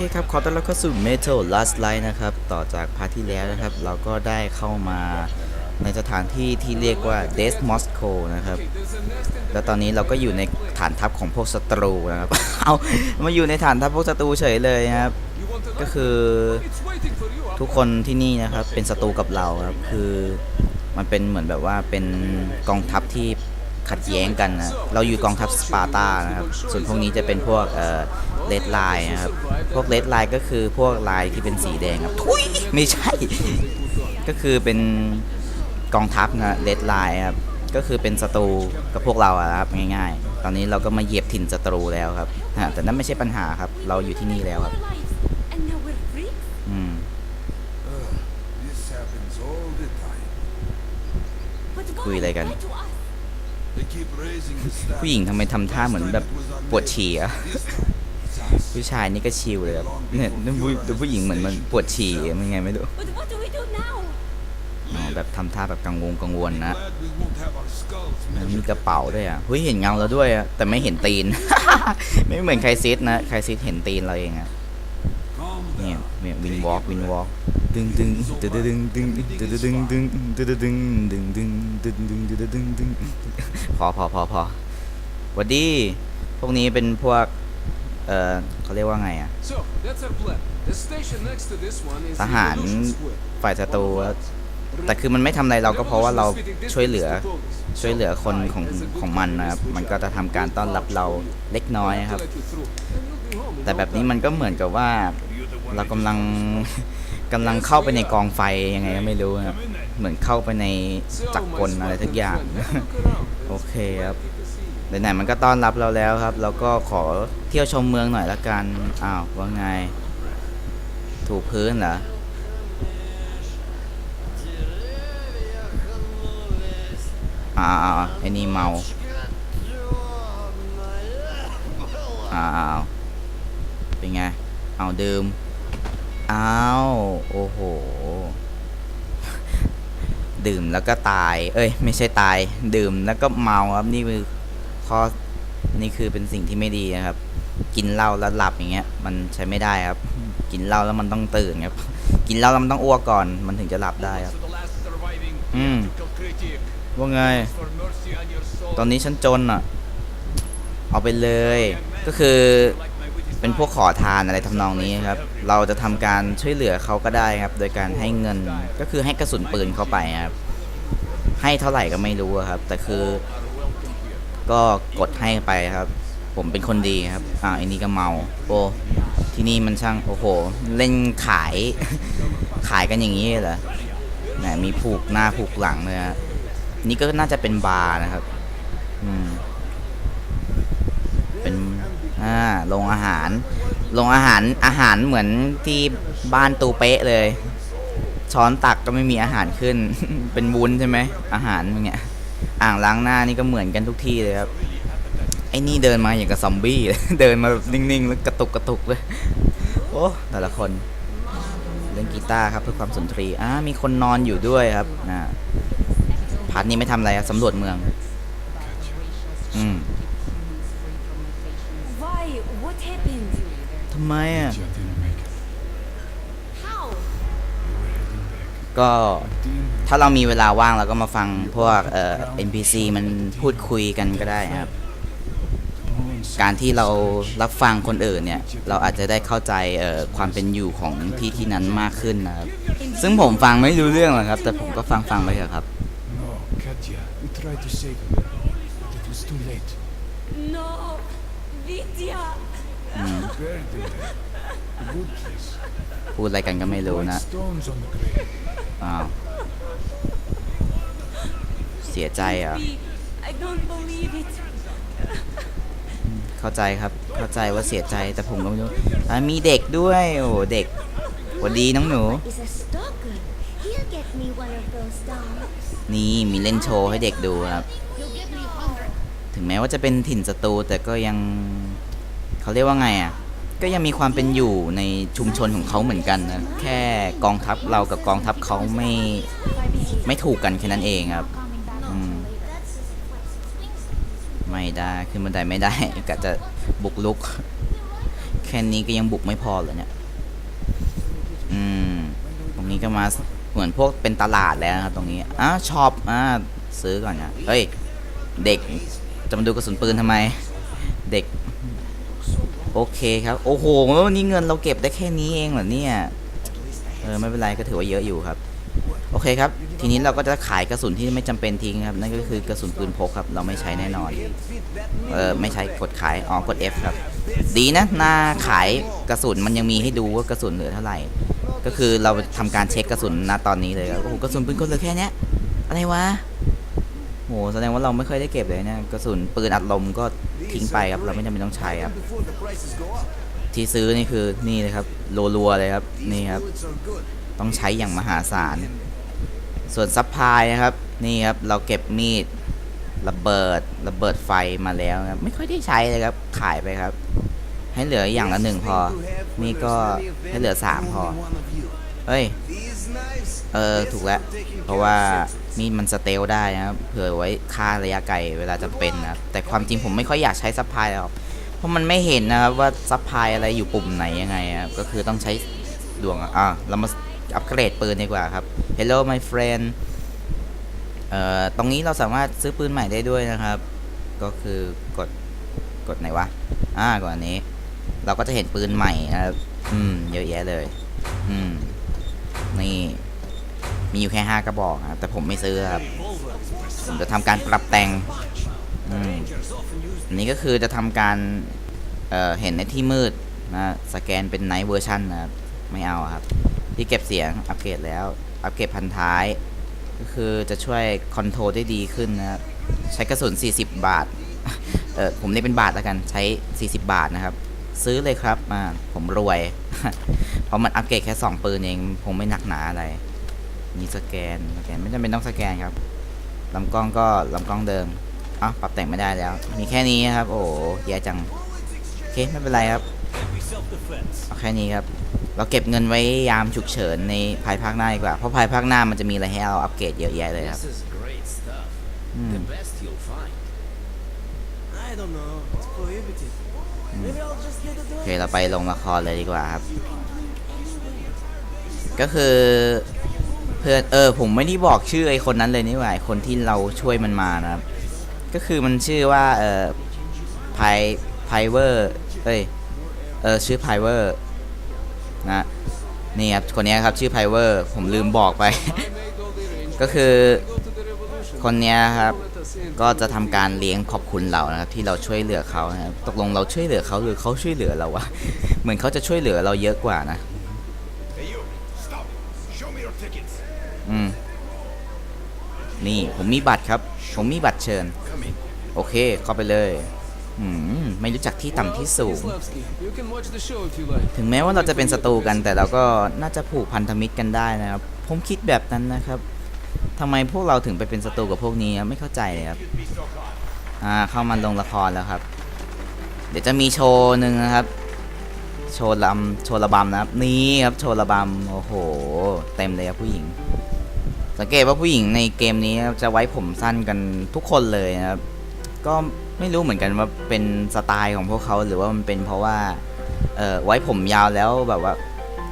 โอเคครับ ขอต้อนรับเข้าสู่ Metal Last Light นะครับ ต่อจากพาร์ทที่แล้วนะครับ เราก็ได้เข้ามาในสถานที่ที่เรียกว่า Death Moscow นะครับ แล้วตอนนี้เราก็อยู่ในฐานทัพของพวกศัตรูนะครับ เอามาอยู่ในฐานทัพพวกศัตรูเฉยเลยนะครับ ก็คือทุกคนที่นี่นะครับ เป็นศัตรูกับเราครับ คือมันเป็นเหมือนแบบว่าเป็นกองทัพที่ ขัดแย้งกันนะเราอยู่กองทัพสปาร์ตานะครับ ส่วนพวกนี้จะเป็นพวกเอ่อเลดไลน์นะครับ พวกเลดไลน์ก็คือพวกลายที่เป็นสีแดงครับทุยไม่ใช่ ก็คือเป็นกองทัพนะเลดไลน์ครับ ก็คือเป็นศัตรูกับพวกเราอะครับง่ายๆ ตอนนี้เราก็มาเหยียบถิ่นศัตรูแล้วครับฮะแต่นั่นไม่ใช่ปัญหาครับ เราอยู่ที่นี่แล้วครับ And now we're free? อืม This happens all the time. But คุยอะไรกัน ผู้หญิงทำไมทำท่าเหมือนแบบปวดฉี่อะ This time, it's us. ผู้ชายนี่ก็ชิลเลยครับเนี่ยดูผู้ดูผู้หญิงเหมือนมันปวดฉี่มันไงไม่รู้ But what do we do now? อ๋อแบบทำท่าแบบกังวลกังวลนะ Glad we won't have our skulls มัน measured. มีกระเป๋าด้วยอะเฮ้ยเห็นเงาแล้วด้วยอะแต่ไม่เห็นตีน ไม่เหมือนใครซิดนะใครซิดเห็นตีนเราเองอะ Calm เนี่ยเนี่ยวินวอล์กวินวอล์กดึงดึงดึงดึงดึงดึงดึงดึงดึงดึงดึงดึงดึงดึงดึงดึงดึงดึงดึงพอพอพอพอวัดดี พวกนี้เป็นพวก เออเขาเรียกว่าไงอะทหารฝ่ายศัตรูแต่คือมันไม่ทำอะไรเราก็เพราะว่าเราช่วยเหลือช่วยเหลือคนของของมันนะครับ มันก็จะทำการต้อนรับเราเล็กน้อยครับ แต่แบบนี้มันก็เหมือนกับว่า เรากำลังกำลังเข้าไปในกองไฟยังไงก็ไม่รู้นะครับเหมือนเข้าไปในจักรกลอะไรทุกอย่าง โอเคครับไหนๆมันก็ต้อนรับเราแล้วครับ เราก็ขอเที่ยวชมเมืองหน่อยละกันอ้าวว่าไง ถูกพื้นเหรออ่าไอ้นี่เมาอ้าวเป็นไง เอาดื่ม อ้าว โอ้โห ดื่มแล้วก็ตาย เอ้ย ไม่ใช่ตาย ดื่มแล้วก็เมาครับ นี่คือข้อนี่คือเป็นสิ่งที่ไม่ดีนะครับ กินเหล้าแล้วหลับอย่างเงี้ย มันใช้ไม่ได้ครับ กินเหล้าแล้วมันต้องตื่นครับ กินเหล้าแล้วมันต้องอ้วกก่อน มันถึงจะหลับได้ครับ To the last surviving Mm. theatrical critic, ว่าไง ตอนนี้ฉันจนอะ เอาไปเลย ก็คือ เป็นพวกขอทานอะไรทำนองนี้ครับ เราจะทำการช่วยเหลือเขาก็ได้ครับ โดยการให้เงินก็คือให้กระสุนปืนเข้าไปครับ ให้เท่าไหร่ก็ไม่รู้ครับ แต่คือ ก็กดให้ไปครับ ผมเป็นคนดีครับ อ่าอันนี้ก็เมา โอ้ที่นี่มันช่างโอ้โห เล่นขาย ขายกันอย่างนี้เหรอไหนมีผูกหน้าผูกหลังเลยฮะนี่ก็น่าจะเป็นบาร์นะครับ อืม อ่าโรงอาหารโรงอาหารอาหารเหมือนที่บ้านตูเป๊ะเลย ช้อนตักก็ไม่มีอาหารขึ้น เป็นวุ้นใช่ไหมอาหารมึงเนี่ยอ่างล้างหน้านี่ก็เหมือนกันทุกที่เลยครับไอ้นี่เดินมาอย่างกับซอมบี้เดินมานิ่งๆแล้วกระตุกกระตุกเลยโอ้แต่ละคนเล่นกีตาร์ครับเพื่อความสุนทรีอ่ามีคนนอนอยู่ด้วยครับอ่าพาร์ทนี้ไม่ทำอะไรครับสำรวจเมือง อืมำไมอะ How? ก็ถ้าเรามีเวลาว่างเราก็มาฟังพวกเอ่อ NPC มันพูดคุยกันก็ได้ครับ การที่เรารับฟังคนอื่นเนี่ย เราอาจจะได้เข้าใจเอ่อความเป็นอยู่ของที่ที่นั้นมากขึ้นนะครับ ซึ่งผมฟังไม่รู้เรื่องหรอกครับ แต่ผมก็ฟังฟังไปเถอะครับ No, Katya, we tried to save him, but it was too late. No, Vidya. Buried him there. A good place. พูดอะไรกันก็ไม่รู้ White นะ stones on the grave. อ้าว เสียใจเหรอะ V, I don't believe it. เข้าใจครับ เข้าใจว่าเสียใจ แต่ผมก็ไม่รู้อะมีเด็กด้วย โอ้โหเด็กหวัสดีน้องหนู is a stalker. He'll get me one of those dolls. นี่มีเล่นโชว์ให้เด็กดูครับ He'll give me hundred. ถึงแม้ว่าจะเป็นถิ่นศัตรูแต่ก็ยัง เขาเรียกว่าไงอะก็ยังมีความเป็นอยู่ในชุมชนของเขาเหมือนกันนะแค่กองทัพเรากับกองทัพเขาไม่ไม่ถูกกันแค่นั้นเองครับอืมไม่ได้ขึ้นบันไดไม่ได้กะจะบุกลุก แค่นี้ก็ยังบุกไม่พอเลยเนี่ยอืมตรงนี้ก็มาเหมือนพวกเป็นตลาดแล้วนะครับตรงนี้อะช็อปอะซื้อก่อนนะเฮ้ย เด็กจะมาดูกระสุนปืนทำไม เด็ก โอเคครับ โอ้โหนี่เงินเราเก็บได้แค่นี้เองเหรอเนี่ย เออไม่เป็นไรก็ถือว่าเยอะอยู่ครับ โอเคครับ ทีนี้เราก็จะขายกระสุนที่ไม่จำเป็นทิ้งครับ นั่นก็คือกระสุนปืนพกครับ เราไม่ใช้แน่นอน เออไม่ใช้กดขาย อ๋อกด F ครับ ดีนะหน้าขายกระสุนมันยังมีให้ดูว่ากระสุนเหลือเท่าไหร่ ก็คือเราทำการเช็คกระสุนณตอนนี้เลยครับ โอ้โหกระสุนปืนก็เหลือแค่เนี้ยอะไรวะ โหแสดงว่าเราไม่เคยได้เก็บเลยเนะกระสุนปืนอัดลมก็ทิ้งไปครับเราไม่จำเป็นต้องใช้ครับ ที่ซื้อนี่คือนี่เลยครับรัวๆเลยครับนี่ครับ ต้องใช้อย่างมหาศาลส่วนซัพพลายนะครับ นี่ครับเราเก็บมีดระเบิดระเบิดไฟมาแล้วครับไม่ค่อยได้ใช้เลยครับขายไปครับ ให้เหลืออย่างละหนึ่งพอ นี่ก็ให้เหลือสามพอเฮ้ย เออถูกแล้ว เพราะว่ามีดมันสเตลได้นะครับเผื่อไว้ฆ่าระยะไกลเวลาจะเป็นนะแต่ความจริงผมไม่ค่อยอยากใช้ซัพพลายหรอกเพราะมันไม่เห็นนะครับว่าซัพพลายอะไรอยู่ปุ่มไหนยังไงครับก็คือต้องใช้ดวงอะอะเรามาอัปเกรดปืนดีกว่าครับ Hello my friend เอ่อตรงนี้เราสามารถซื้อปืนใหม่ได้ด้วยนะครับ ก็คือกดกดไหนวะอ่ากดอันนี้ เราก็จะเห็นปืนใหม่นะครับอืมเยอะแยะเลย อืม นี่มีอยู่แค่ห้ากระบอกครับแต่ผมไม่ซื้อครับผมจะทำการปรับแต่งอืมอันนี้ก็คือจะทำการเอ่อเห็นในที่มืดนะสแกนเป็นไนท์เวอร์ชันนะครับไม่เอาครับ ที่เก็บเสียงอัปเกรดแล้ว อัปเกรดพันท้าย ก็คือจะช่วยคอนโทรลได้ดีขึ้นนะครับใช้กระสุน 40 บาทเออผมเรียกเป็นบาทแล้วกันใช้ 40 บาทนะครับ ซื้อเลยครับมาผมรวย เพราะมันอัปเกรดแค่2ปืนเองผมไม่หนักหนาอะไรมีสแกนสแกนไม่จำเป็นต้องสแกนครับลำกล้องก็ลำกล้องเดิมอะปรับแต่งไม่ได้แล้ว มีแค่นี้ครับ โอ้โหแย่จังโอเคไม่เป็นไรครับเอาแค่นี้ครับ เราเก็บเงินไว้ยามฉุกเฉินในภายภาคหน้าดีกว่า เพราะภายภาคหน้ามันจะมีอะไรให้เราอัปเกรดเยอะแยะเลยครับ This is great stuff. อืม The best you'll find. I don't know. It's prohibited. โอเคเราไปลงละครเลยดีกว่าครับ ก็คือเพื่อนเออผมไม่ได้บอกชื่อไอคนนั้นเลยนี่หว่าคนที่เราช่วยมันมานะครับ ก็คือมันชื่อว่าเออไพไพเวอร์เอ้ยเออชื่อไพเวอร์นะนี่ครับคนนี้ครับชื่อไพเวอร์ผมลืมบอกไป ก็คือคนนี้ครับ ก็จะทำการเลี้ยงขอบคุณเรานะครับที่เราช่วยเหลือเขานะตกลงเราช่วยเหลือเขาหรือเขาช่วยเหลือเราวะเหมือนเขาจะช่วยเหลือเราเยอะกว่านะ Hey you, stop. Show me your tickets. อืมนี่ผมมีบัตรครับ ผมมีบัตรเชิญ โอเคเข้าไปเลยอืมไม่รู้จักที่ต่ำที่สูง ถึงแม้ว่าเราจะเป็นศัตรูกันแต่เราก็น่าจะผูกพันธมิตรกันได้นะครับ ผมคิดแบบนั้นนะครับ ทำไมพวกเราถึงไปเป็นศัตรูกับพวกนี้ไม่เข้าใจเลยครับ อ่าเข้ามาลงละครแล้วครับ เดี๋ยวจะมีโชว์หนึ่งนะครับ โชว์ลำโชว์ระบำนะครับ นี่ครับโชว์ระบำโอ้โห เต็มเลยครับผู้หญิง สังเกตว่าผู้หญิงในเกมนี้จะไว้ผมสั้นกันทุกคนเลยนะครับ ก็ไม่รู้เหมือนกันว่าเป็นสไตล์ของพวกเขาหรือว่ามันเป็นเพราะว่า เอ่อไว้ผมยาวแล้วแบบว่า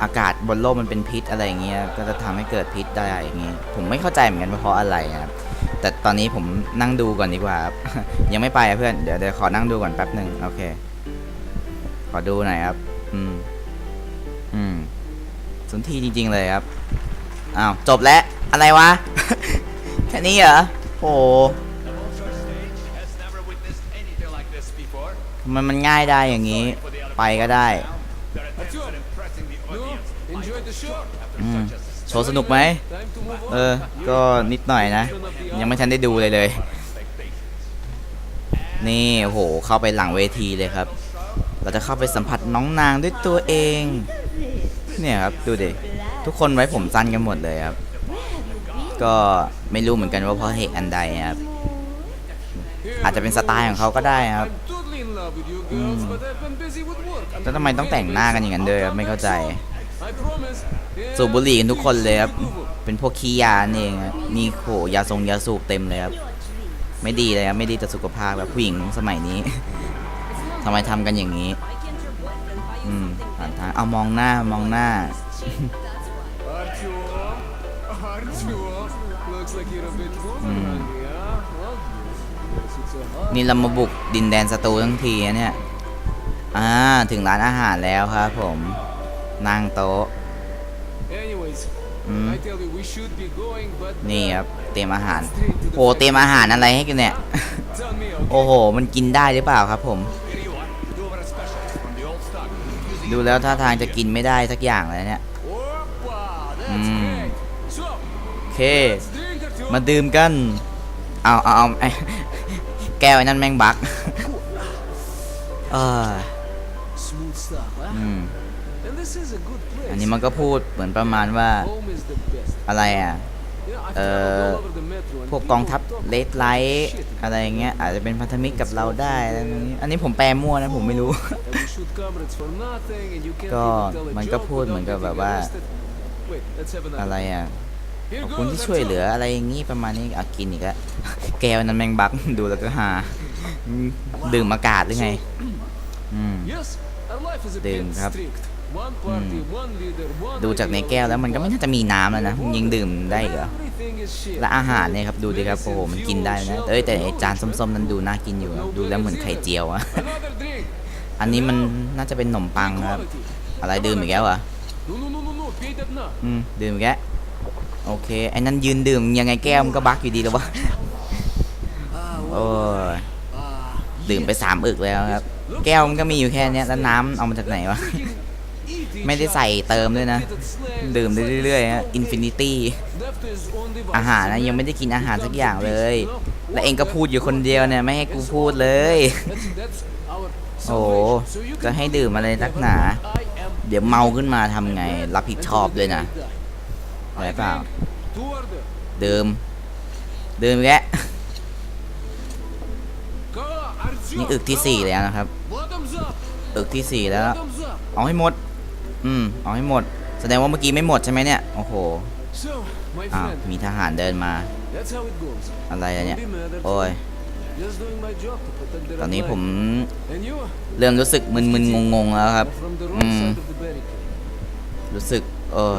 อากาศบนโลกมันเป็นพิษอะไรอย่างเงี้ยก็จะทำให้เกิดพิษได้อย่างเงี้ยผมไม่เข้าใจเหมือนกันว่าเพราะอะไรครับแต่ตอนนี้ผมนั่งดูก่อนดีกว่าครับยังไม่ไปเพื่อนเดี๋ยวเดี๋ยวขอนั่งดูก่อนแป๊บหนึ่งโอเค ขอดูหน่อยครับ อืม อืมสุนทีจริง ๆ เลยครับอ้าวจบแล้วอะไรวะแค่นี้เหรอโอ้ The Vulture stage has never witnessed anything like this before. ทำไมมันง่ายได้อย่างนี้ ไปก็ได้ โชว์สนุกไหมเออ ก็นิดหน่อยนะ ยังไม่ทันได้ดูเลยเลย นี่โหเข้าไปหลังเวทีเลยครับ เราจะเข้าไปสัมผัสน้องนางด้วยตัวเอง เนี่ยครับดูดิทุกคนไว้ผมสั้นกันหมดเลยครับ ก็ไม่รู้เหมือนกันว่าเพราะเหตุอันใดครับ อาจจะเป็นสไตล์ของเขาก็ได้ครับแล้วทำไมต้องแต่งหน้ากันอย่างนั้นด้วยครับไม่เข้าใจ สูบบุหรี่กันทุกคนเลยครับ เป็นพวกขี้ยาเองครับมีโขยาทรงยาสูบเต็มเลยครับ ไม่ดีเลยครับ ไม่ดีต่อสุขภาพแบบผู้หญิงสมัยนี้ทำไมทำกันอย่างนี้ อืมผ่านทางเอามองหน้ามองหน้า Artyom? Artyom? Looks like you're a bit warmer on me, huh? Well, yes, it's a hot นี่เรามาบุกดินแดนสตูทั้งทีนะเนี่ย อ่า ถึงร้านอาหารแล้วครับผม นั่งโต๊ะนี่ครับ เตรียมอาหาร โอ้ เตรียมอาหารอะไรให้กันเนี่ย โอ้โห มันกินได้หรือเปล่าครับผม ดูแล้วท่าทางจะกินไม่ได้สักอย่างเลยเนี่ย อืม โอเค มาดื่มกัน เอาเอาเอาแก้วนั่นแม่งบัก เอออืม And this is a good place. อันนี้มันก็พูดเหมือนประมาณว่า Home is the best. อะไรอะ You know, I've เอ่ traveled อ all over the metro and พวกกองทัพ people talk เลดไลท์ shit. อะไรอย่างเงี้ยอาจจะเป็นพันธมิตรกับเราได้อะไรแบบนี้อันนี้ผมแปลมั่วนะผมไม่รู้ And we shoot comrades for nothing and you can't ก็ even tell a มันก็ joke พูดเหมือนกับ without แบบว่า getting arrested. Wait, let's have another. อะไรอะ Here ขอบ goes, คุณที่ let's ช่วยเหลือ go. อะไรอย่างงี้ประมาณนี้อะกินอีกแล้วแก้วนั้นแมงบักดูแล้วก็หาอืมดื่มอากาศหรือไง อืม Yes, our life is a ดื่ม bit ครับ strict. One party, one leader, one ดูจากในแก้วแล้วมันก็ไม่น่าจะมีน้ำแล้วนะมันยังดื่มได้อีกเหรอ Everything is shit. และอาหารเนี่ยครับดูดิครับโอ้โหมันกินได้นะเอ้ยแต่ไอจานส้มๆนั้นดูน่ากินอยู่อะดูแล้วเหมือนไข่เจียวอะ Another drink. อันนี้มันน่าจะเป็นขนมปังนะครับ Quality. อะไรดื่มอีกแล้วเหรอะ No, no, no, no, no. Pay that now. อืมดื่มอีกแล้วโอเคไอ้นั่นยืนดื่มยังไงแก้วมันก็บักอยู่ดีแล้ววะ Ah, โอ้ย ah. ดื่มไปสามอึกแล้วครับ แก้วมันก็มีอยู่แค่เนี้ยแล้วน้ำเอามาจากไหนวะ Eat each ไม่ได้ใส่เติมด้วยนะ ดื่มได้เรื่อยๆฮะอินฟินิตี้อาหารนะยังไม่ได้กินอาหารสักอย่างเลย และเองก็พูดอยู่คนเดียวเนี่ย ไม่ให้กูพูดเลย โอ้โห salvation. So you can จะให้ดื่มอะไรนักหนา เดี๋ยวเมาขึ้นมาทำไง รับผิดชอบด้วยนะอะไรเปล่าดื่มดื่มอีกแล้ว Go, Artyom, นี่อึกที่สี่แล้วนะครับ อึกที่สี่แล้ว เอาให้หมด อืมเอาให้หมด แสดงว่าเมื่อกี้ไม่หมดใช่ไหมเนี่ย โอ้โห อ้าว มีทหารเดินมา อะไรเนี่ย โอ้ย ตอนนี้ผมเริ่มรู้สึกมึนๆงงๆแล้วครับ อืม รู้สึก เออ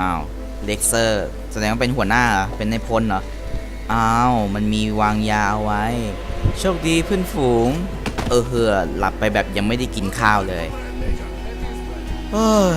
อ้าวเล็กเซอร์แสดงว่าเป็นหัวหน้าเหรอ เป็นในายพลเหรอ อ้าว มันมีวางยาเอาไว้ โชคดีเพื่อนฝูง เออเหือหลับไปแบบยังไม่ได้กินข้าวเลยเฮ้ย